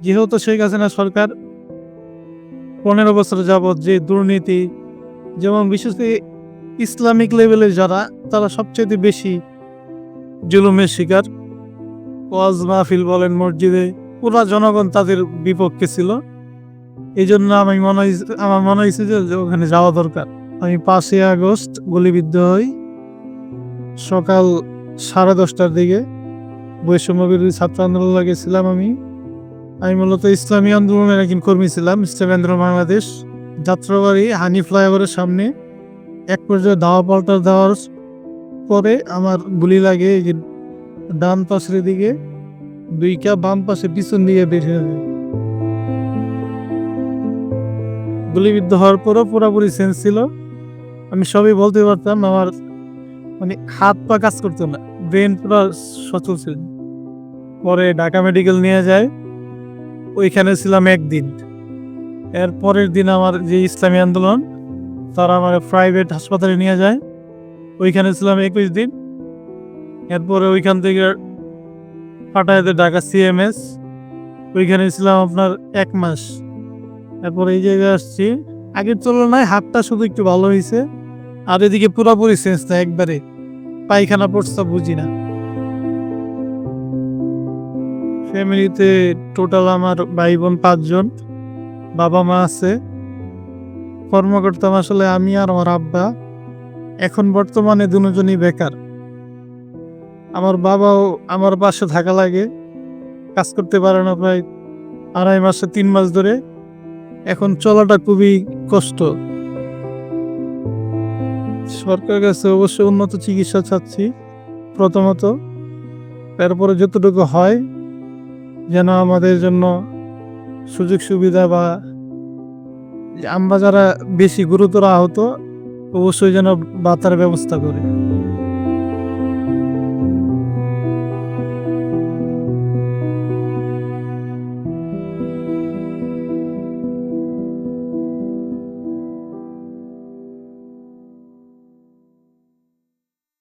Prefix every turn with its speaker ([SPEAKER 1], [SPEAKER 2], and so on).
[SPEAKER 1] যেহেতু শেখ হাসিনা সরকার পনেরো বছর যাবৎ যে দুর্নীতি, যেমন বিশেষ করে ইসলামিক লেভেলে যারা, তারা সবচেয়ে বেশি জুলুমের শিকার। ওয়াজ মাহফিল বলেন মসজিদে, পুরা জনগণ তাদের বিপক্ষে ছিল। এই জন্য আমি মনে আমার মনে হয়েছে যে যে ওখানে যাওয়া দরকার। আমি পাঁচই আগস্ট গুলিবিদ্ধ হই সকাল সাড়ে দশটার দিকে। বৈষম্য বিরোধী ছাত্র আন্দোলনে গেছিলাম আমি। আমি মূলত ইসলামী আন্দোলনের একজন কর্মী ছিলাম ইসলামী বাংলাদেশ। যাত্রাবাড়ি হানি ফ্লাইওভারের সামনে এক পর্যায়ে দাওয়া পাল্টা দেওয়ার পরে আমার গুলি লাগে, এই যে ডান পাশের দিকে দুইটা বাম পাশে পিছন দিকে বের হয়ে যায়। গুলিবিদ্ধ হওয়ার পরও পুরোপুরি সেন্স ছিল। আমি সবই বলতে পারতাম, আমার মানে হাত পা কাজ করতো না, ব্রেন পুরো সচল ছিল। পরে ঢাকা মেডিকেল নিয়ে যায়। ওইখানে ছিলাম একদিন। এর পরের দিন আমার যে ইসলামী আন্দোলন, তারা আমার প্রাইভেট হাসপাতালে নিয়ে যায়। ওইখানে ছিলাম একুশ দিন। এরপরে ওইখান থেকে পাঠায় ঢাকা সিএমএস ওইখানে ছিলাম আপনার এক মাস। এরপর এই জায়গায় আসছি। আগের তুলনায় হাতটা শুধু একটু ভালো হয়েছে আর এদিকে পুরোপুরি সেন্স না, একবারে। পায়খানা পড়ছে বুঝি না। ফ্যামিলিতে টোটাল আমার ভাই বোন পাঁচজন বাবা মা আছে। কর্ম করতাম আসলে আমি আর আমার আব্বা। এখন বর্তমানে দুজনই বেকার। আমার বাবাও আমার পাশে থাকা লাগে। কাজ করতে পারে না প্রায় আড়াই মাসে তিন মাস ধরে। এখন চলাটা খুবই কষ্ট। সরকার কাছে অবশ্যই উন্নত চিকিৎসা চাচ্ছি প্রথমত। তারপরে যতটুকু হয় যেন আমাদের জন্য সুযোগ সুবিধা বা আমরা যারা বেশি গুরুতর আহত, অবশ্যই যেন বাতার ব্যবস্থা করে।